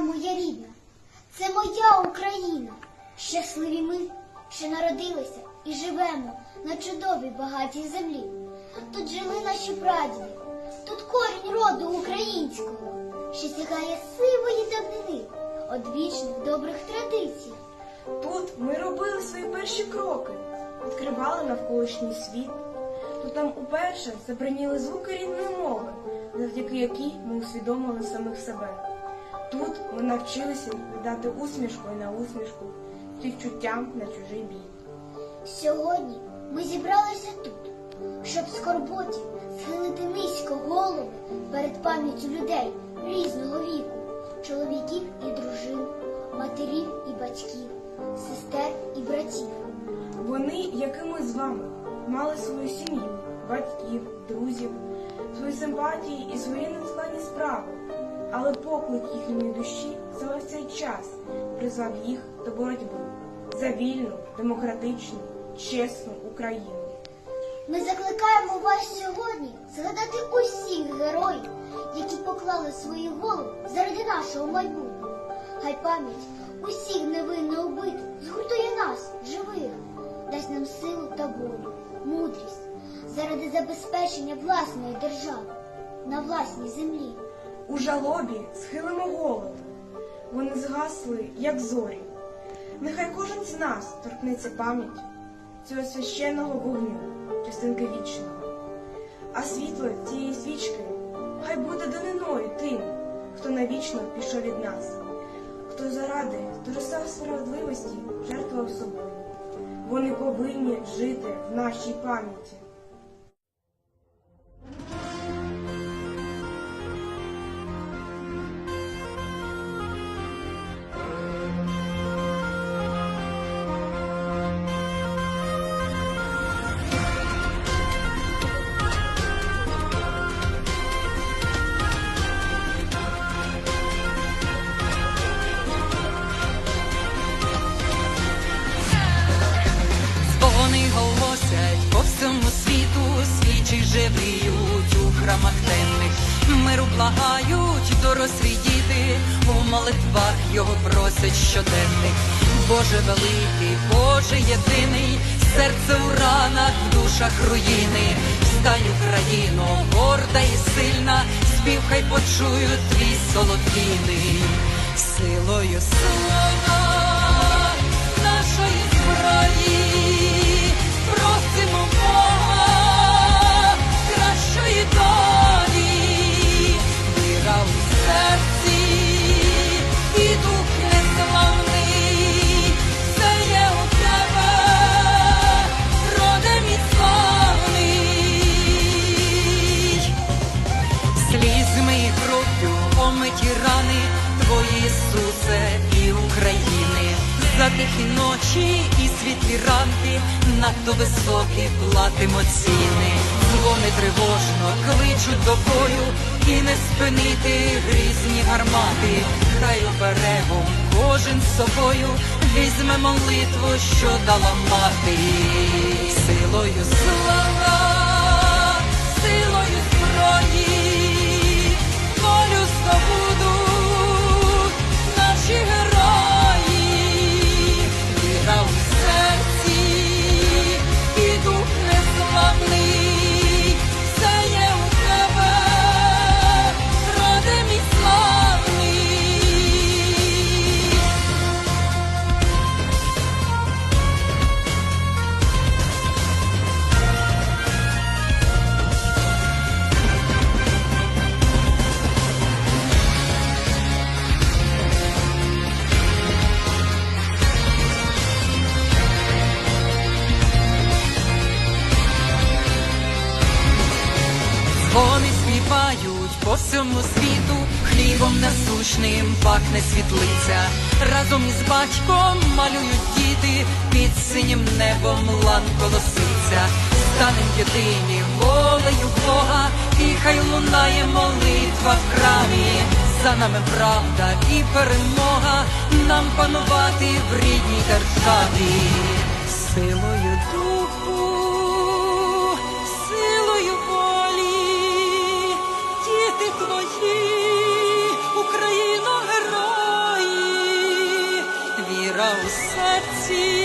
моя рідна, це моя Україна. Щасливі ми, що народилися і живемо на чудовій багатій землі. Тут жили наші прадіди, тут корінь роду українського, що сягає сивої давнини, од вічних добрих традицій. Тут ми робили свої перші кроки, відкривали навколишній світ. Тут нам уперше забраніли звуки рідної мови, завдяки якій ми усвідомили самих себе. Тут ми навчилися віддати усмішкою на усмішку, співчуттям на чужий бій. Сьогодні ми зібралися тут, щоб скорботі схилити низько голови перед пам'яттю людей різного віку, чоловіків і дружин, матерів і батьків, сестер і братів. Вони, як і ми з вами, мали свою сім'ю, батьків, друзів, свої симпатії і свої нескладні справи. Але поклик їхньої душі саме в цей час призвав їх до боротьби за вільну, демократичну, чесну Україну. Ми закликаємо вас сьогодні згадати усіх героїв, які поклали свої голови заради нашого майбутнього. Хай пам'ять усіх невинно убитих згуртує нас, живих, дасть нам силу та волю, мудрість заради забезпечення власної держави на власній землі. У жалобі схилимо голови, вони згасли, як зорі. Нехай кожен з нас торкнеться пам'ять цього священного вогню, частинки вічного. А світло цієї свічки хай буде даниною тим, хто навічно пішов від нас, хто заради торосав справедливості жертвував собою. Вони повинні жити в нашій пам'яті. Храмах темних, миру благають дорослі діти, у молитвах його просять щоденних. Боже великий, Боже єдиний, серце у ранах, в душах руїни, встань Україно, горда і сильна, спів хай почують твій солодкіний, силою слова омиті рани Твої Ісусе і України, за тихі ночі і світлі ранки, надто високі платимо ціни, дзвони тривожно кличуть до бою, і не спинити грізні гармати, хай оберегом кожен з собою візьме молитву, що дала мати, силою слава Вони співають по всьому світу, хлібом насущним пахне світлиця. Разом із батьком малюють діти, під синім небом лан колоситься. Станем єдині волею Бога, і хай лунає молитва в храмі. За нами правда і перемога, нам панувати в рідній державі. Силою духу, see.